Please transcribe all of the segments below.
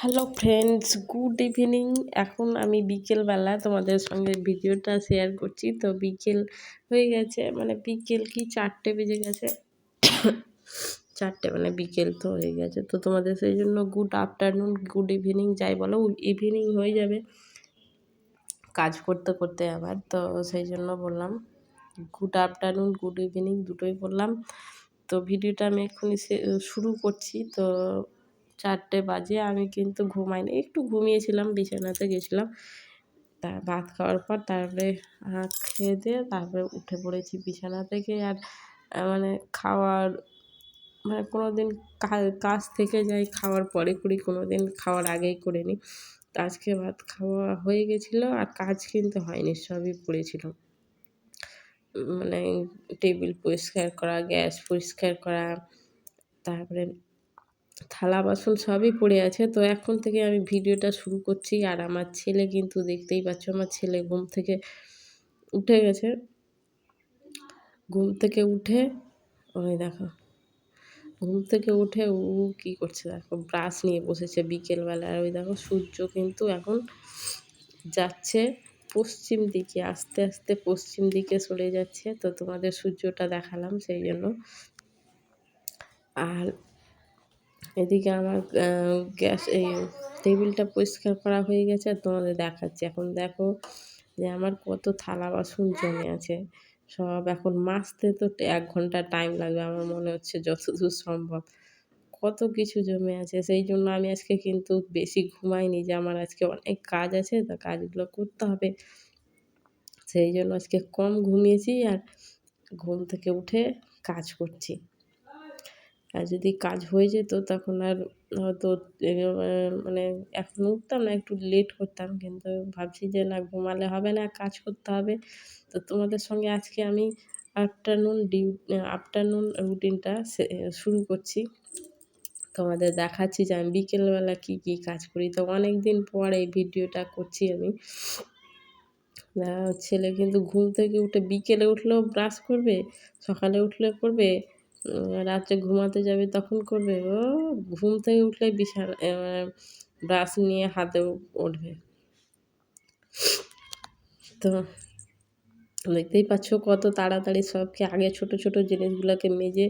Hello friends good evening এখন আমি বিকেলবেলা তোমাদের সঙ্গে ভিডিওটা শেয়ার করছি। তো বিকেল হয়ে গেছে। মানে বিকেল কি চারটে বেজে গেছে? চারটে মানে বিকেল তো হয়ে গেছে। তো তোমাদের সেই জন্য গুড আফটারনুন গুড ইভিনিং যাই বলো। ইভিনিং হয়ে যাবে কাজ করতে করতে আবার। তো সেই জন্য বললাম গুড আফটারনুন গুড ইভিনিং দুটোই বললাম। তো ভিডিওটা আমি এক্ষুনি শুরু করছি। তো চারটে বাজে, আমি কিন্তু ঘুমাইনি। একটু ঘুমিয়েছিলাম, বিছানাতে গেছিলাম। তা ভাত খাওয়ার পর তারপরে খেয়ে দিয়ে তারপরে উঠে পড়েছি বিছানা থেকে। আর মানে খাওয়ার মানে কোনো দিন কাজ থেকে যাই খাওয়ার পরে করি কোনো দিন খাওয়ার আগেই করে নিই। আজকে ভাত খাওয়া হয়ে গেছিল আর কাজ কিন্তু হয়নি, সবই পড়েছিল। মানে টেবিল পরিষ্কার করা, গ্যাস পরিষ্কার করা, তারপরে থালা বাসন সবই পড়ে আছে। তো এখন থেকে আমি ভিডিওটা শুরু করছি। আর আমার ছেলে কিন্তু দেখতেই পাচ্ছ, আমার ছেলে ঘুম থেকে উঠে গেছে। ঘুম থেকে উঠে, ওই দেখো, ঘুম থেকে উঠে ও কী করছে দেখো, ব্রাশ নিয়ে বসেছে বিকেলবেলা। আর ওই দেখো, সূর্য কিন্তু এখন যাচ্ছে পশ্চিম দিকে, আস্তে আস্তে পশ্চিম দিকে সরে যাচ্ছে। তো তোমাদের সূর্যটা দেখালাম সেই জন্য। আর এদিকে আমার গ্যাস, এই টেবিলটা পরিষ্কার করা হয়ে গেছে আর তোমাদের দেখাচ্ছি। এখন দেখো যে আমার কত থালা বাসন জমে আছে। সব এখন মাজতে তো এক ঘণ্টা টাইম লাগবে আমার মনে হচ্ছে যতদূর সম্ভব। কত কিছু জমে আছে। সেই জন্য আমি আজকে কিন্তু বেশি ঘুমাইনি যে আমার আজকে অনেক কাজ আছে, তা কাজগুলো করতে হবে। সেই জন্য আজকে কম ঘুমিয়েছি আর ঘুম থেকে উঠে কাজ করছি। আর যদি কাজ হয়ে যেত তখন আর হয়তো মানে এখন উঠতাম না, একটু লেট করতাম। কিন্তু ভাবছি যে না, ঘুমালে হবে না, কাজ করতে হবে। তো তোমাদের সঙ্গে আজকে আমি আফটারনুন ডিউ আফটারনুন রুটিনটা শুরু করছি। তোমাদের দেখাচ্ছি যে আমি বিকেলবেলা কী কী কাজ করি। তো অনেক দিন পর এই ভিডিওটা করছি আমি। ছেলে কিন্তু ঘুম থেকে উঠে বিকেলে উঠলেও ব্রাশ করবে, সকালে উঠলে করবে রাত্রে ঘুমাতে যাবে তখন করবে। ও, ঘুম থেকে উঠলে বিছানা ব্রাশ নিয়ে হাতে উঠবে। তো দেখতেই পাচ্ছ কত তাড়াতাড়ি সবকে আগে ছোট ছোট জিনিসগুলোকে মেজে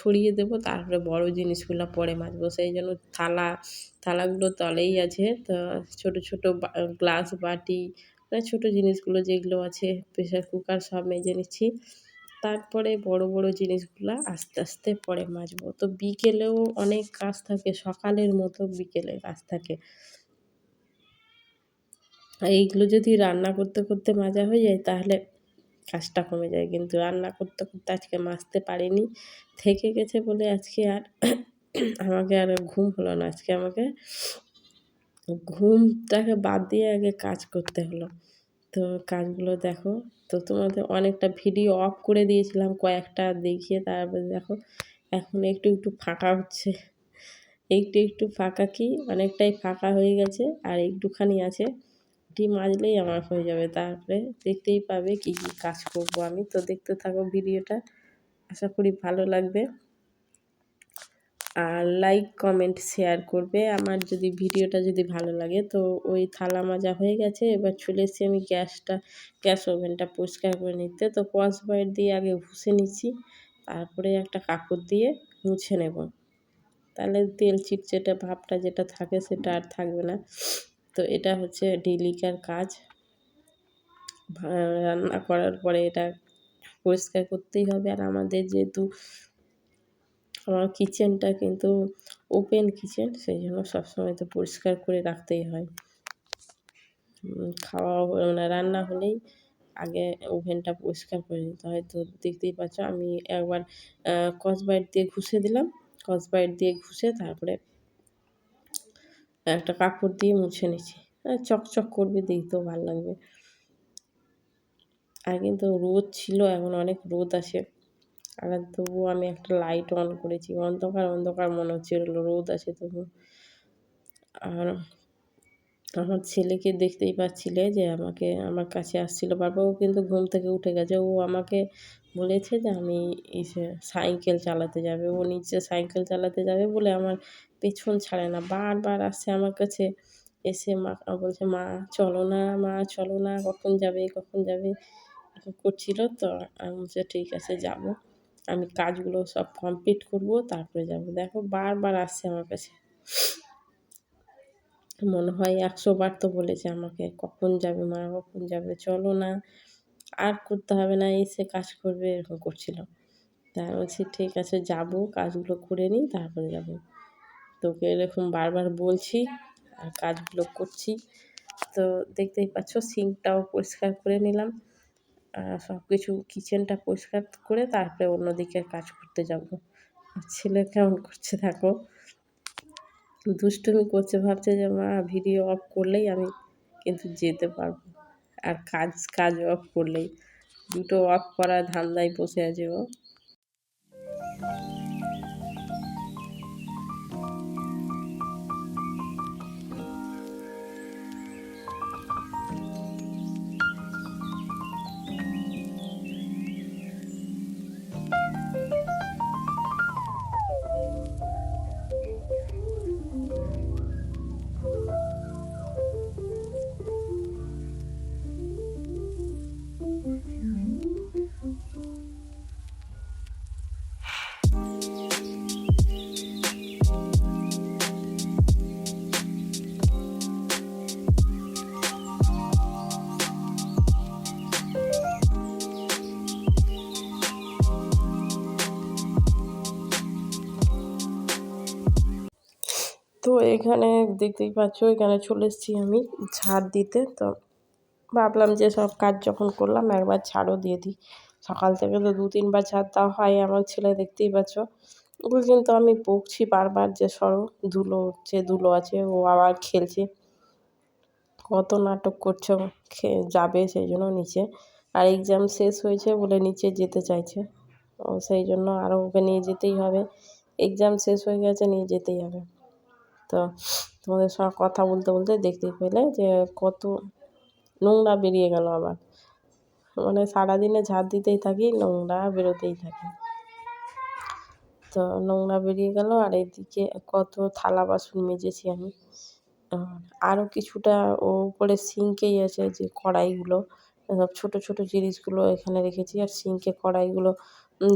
সরিয়ে দেবো, তারপরে বড় জিনিসগুলো পরে মাজবো। সেই জন্য থালা, থালাগুলো তলেই আছে। তো ছোট ছোট গ্লাস বাটি মানে ছোটো জিনিসগুলো যেগুলো আছে, প্রেশার কুকার সব মেজে নিচ্ছি। তারপরে বড় বড় জিনিসগুলো আস্তে আস্তে পরে মাজবো। তো বিকেলেও অনেক কাজ থাকে, সকালের মতো বিকেলে কাজ থাকে। এইগুলো যদি রান্না করতে করতে মাজা হয়ে যায়, তাহলে কাজটা কমে যায়। কিন্তু রান্না করতে করতে আজকে মাজতে পারিনি, থেকে গেছে বলে আজকে আর আমাকে আর ঘুম হলো না। আজকে আমাকে ঘুমটাকে বাদ দিয়ে আগে কাজ করতে হলো। তো কাজগুলো দেখো। তো তোমাদের অনেকটা ভিডিও অফ করে দিয়েছিলাম কয়েকটা দেখিয়ে, তারপরে দেখো এখন একটু একটু ফাঁকা হচ্ছে। একটু একটু ফাঁকা কি? অনেকটাই ফাঁকা হয়ে গেছে আর একটুখানি আছে। টি মাজলেই আমার হয়ে যাবে। তারপরে দেখতেই পাবে কি কি কাজ করব আমি। তো দেখতে থাকো ভিডিওটা আশা করি ভালো লাগবে। আর লাইক কমেন্ট শেয়ার করবে। আমার যদি ভিডিওটা যদি ভালো লাগে, তো ওই থালা মাজা হয়ে গেছে। এবার চলে এসেছি আমি গ্যাসটা, গ্যাস ওভেনটা পরিষ্কার করে নিতে। তো কস বাইট দিয়ে আগে ঘুষে নিচ্ছি। তারপরে একটা কাপড় দিয়ে মুছে নেব। তাহলে তেল চিটচেটে ভাবটা যেটা থাকে সেটা আর থাকবে না। তো এটা হচ্ছে ডেলিকার কাজ। রান্না করার পরে এটা পরিষ্কার করতেই হবে। আর আমাদের যেহেতু আমার কিচেনটা কিন্তু ওপেন কিচেন সেই জন্য সবসময় তো পরিষ্কার করে রাখতেই হয়। খাওয়া মানে রান্না হলেই আগে ওভেনটা পরিষ্কার করে নিতে হয়। তো দেখতেই পাচ্ছ, আমি একবার কসবাইট দিয়ে ঘুষে দিলাম। কসবাইট দিয়ে ঘুষে তারপরে একটা কাপড় দিয়ে মুছে নিচ্ছি। চকচক করবে, দেখতেও ভালো লাগবে। আর কিন্তু রোদ ছিল, এখন অনেক রোদ আসে। আর তবুও আমি একটা লাইট অন করেছি, অন্ধকার অন্ধকার মনে হচ্ছিল রোদ আছে তবু আর আমার ছেলেকে দেখতেই পাচ্ছিলে যে আমাকে, আমার কাছে আসছিল বারবার ও কিন্তু ঘুম থেকে উঠে গেছে, ও আমাকে বলেছে যে আমি সাইকেল চালাতে যাবে, ও নিচে সাইকেল চালাতে যাবে বলে আমার পেছন ছাড়ে না, বারবার আসছে আমার কাছে, এসে মা বলছে, মা, চলো না, মা, চলো না, কখন যাবে কখন যাবে? করছিল তো, আমি বলছি, ঠিক আছে, যাব। আমি কাজগুলো সব কমপ্লিট করব, তারপরে যাব। দেখো বারবার আসছে আমার কাছে। মনে হয় একশো বার তো বলেছে আমাকে, কখন যাবে মা, কখন যাবে, চলো না, আর করতে হবে না, এসে কাজ করবে, এরকম করছিল। তা বলছি, ঠিক আছে, যাব, কাজগুলো করে নিই, তারপরে যাব। তোকে এরকম বারবার বলছি, আর কাজগুলো করছি। তো দেখতেই পাচ্ছ, সিঙ্কটাও পরিষ্কার করে নিলাম। সব কিছু কিচেনটা পরিষ্কার করে তারপরে অন্যদিকে কাজ করতে যাব। ছেলে কেমন করছে থাকো দুষ্টুমি করছে, ভাবছে যে, মা ভিডিও অফ করলেই আমি কিন্তু যেতে পারব। আর কাজ কাজ অফ করলেই। দুটো অফ করা ধান্দায় বসে আছে ও। তো এখানে দেখতেই পাচ্ছ, এখানে চলে এসেছি আমি ঝাড় দিতে। তো ভাবলাম যে সব কাজ যখন করলাম, একবার ঝাড়ও দিয়ে দিই। সকাল থেকে তো দু তিনবার ঝাড় দেওয়া হয়, আমার ছেলে দেখতেই পাচ্ছ। ওকে কিন্তু আমি বকছি বারবার যে সরো, ধুলো যে ধুলো আছে, ও আবার খেলছে। কত নাটক করছে যাবে সেই জন্য নিচে। আর এক্সাম শেষ হয়েছে বলে নিচে যেতে চাইছে। ও সেই জন্য আরও ওকে নিয়ে যেতেই হবে। এক্সাম শেষ হয়ে গেছে, নিয়ে যেতেই হবে। তো তোমাদের সঙ্গে কথা বলতে বলতে দেখতে পেলে যে কত নোংরা বেরিয়ে গেল আবার। মানে সারাদিনে ঝাড় দিতেই থাকি, নোংরা বেরোতেই থাকে। তো নোংরা বেরিয়ে গেল আর এদিকে কত থালা বাসন মেজেছি আমি। আরও কিছুটা ও উপরে সিঙ্কেই আছে যে কড়াইগুলো, সব ছোটো ছোটো জিনিসগুলো এখানে রেখেছি। আর সিঙ্কে কড়াইগুলো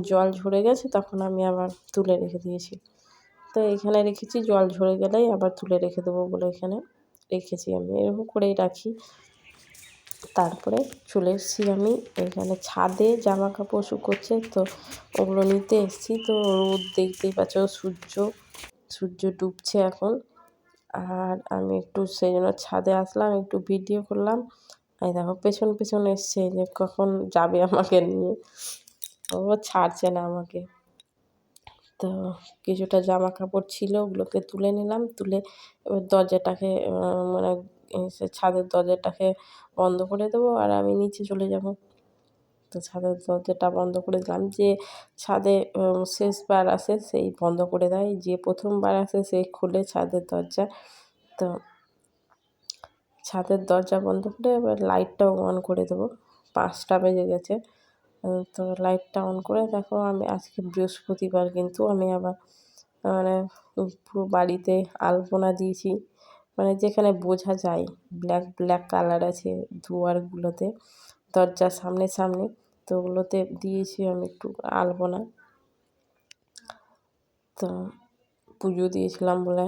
জল ঝরে গেছে, তখন আমি আবার তুলে রেখে দিয়েছি। তো এখানে রেখেছি, জল ঝরে গেলেই আবার তুলে রেখে দেবো বলে এখানে রেখেছি আমি। এরকম করেই রাখি। তারপরে চলে এসেছি আমি এখানে ছাদে জামা কাপড় শুকোচ্ছে, তো ওগুলো নিতে এসেছি। তো রোদ দেখতেই পাচ্ছ, সূর্য সূর্য ডুবছে এখন। আর আমি একটু সেই জন্য ছাদে আসলাম, একটু ভিডিও করলাম। এই দেখো, পেছন পেছন এসছে, যে কখন যাবে আমাকে নিয়ে। ও ছাড়ছে না আমাকে। তো কিছুটা জামা কাপড় ছিল, ওগুলোকে তুলে নিলাম, তুলে এবার দরজাটাকে মানে সে ছাদের দরজাটাকে বন্ধ করে দেবো আর আমি নিচে চলে যাব। তো ছাদের দরজাটা বন্ধ করে দিলাম, যে ছাদে শেষবার আসে সেই বন্ধ করে দেয়, যে প্রথমবার আসে সে খুলে ছাদের দরজা। তো ছাদের দরজা বন্ধ করে এবার লাইটটাও অন করে দেবো, পাঁচটা বেজে গেছে। তো লাইটটা অন করে দেখো আমি আজকে বৃহস্পতিবার কিন্তু আমি আবার মানে পুরো বাড়িতে আলপনা দিয়েছি। মানে যেখানে বোঝা যায় ব্ল্যাক ব্ল্যাক কালার আছে দুয়ারগুলোতে দরজার সামনে সামনে, তো ওগুলোতে দিয়েছি আমি একটু আলপনা। তো পুজো দিয়েছিলাম বলে,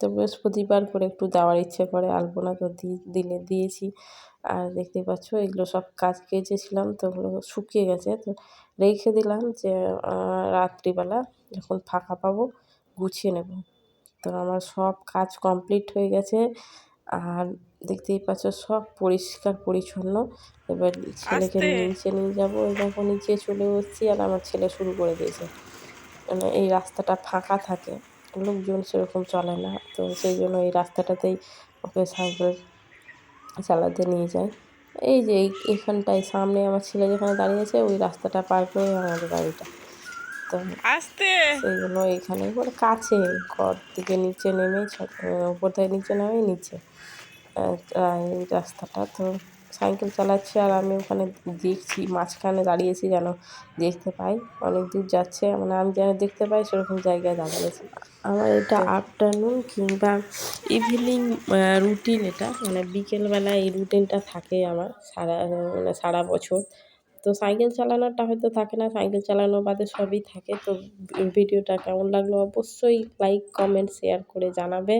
তো বৃহস্পতিবার করে একটু দেওয়ার ইচ্ছে করে আলপনা তো দিলে, দিয়েছি। আর দেখতেই পাচ্ছ এগুলো সব কাজ কেচেছিলাম তো ওগুলো শুকিয়ে গেছে। তো রেখে দিলাম যে রাত্রিবেলা যখন ফাঁকা পাবো গুছিয়ে নেব। তো আমার সব কাজ কমপ্লিট হয়ে গেছে আর দেখতেই পাচ্ছ সব পরিষ্কার পরিচ্ছন্ন। এবার ছেলেকে নিচে নিয়ে যাব। দেখো নিচে চলে এসেছি আর আমার ছেলে শুরু করে দিয়েছে। মানে এই রাস্তাটা ফাঁকা থাকে লোকজন সেরকম চলে না। তো সেই জন্য এই রাস্তাটাতেই ওকে সাইকেল চালাতে নিয়ে যায়। এই যে এখানটায় সামনে আমার ছেলে যেখানে দাঁড়িয়ে আছে ওই রাস্তাটা পার করে আমাদের গাড়িটা তো আসতে! সেই জন্য এইখানে মানে কাছে ঘর থেকে নিচে নেমে উপর থেকে নিচে নামে নিচে। এই রাস্তাটা তো সাইকেল চালাচ্ছি আর আমি ওখানে দেখছি, মাঝখানে দাঁড়িয়েছি যেন দেখতে পাই। অনেক দূর যাচ্ছে মানে আমি যেন দেখতে পাই সেরকম জায়গায় দাঁড়িয়েছি আমার এটা আফটারনুন কিংবা ইভিনিং রুটিন এটা। মানে বিকেলবেলা এই রুটিনটা থাকে আমার সারা মানে সারা বছর। তো সাইকেল চালানোটা হয়তো থাকে না, সাইকেল চালানো বাদে সবই থাকে। তো ভিডিওটা কেমন লাগল অবশ্যই লাইক কমেন্ট শেয়ার করে জানাবে।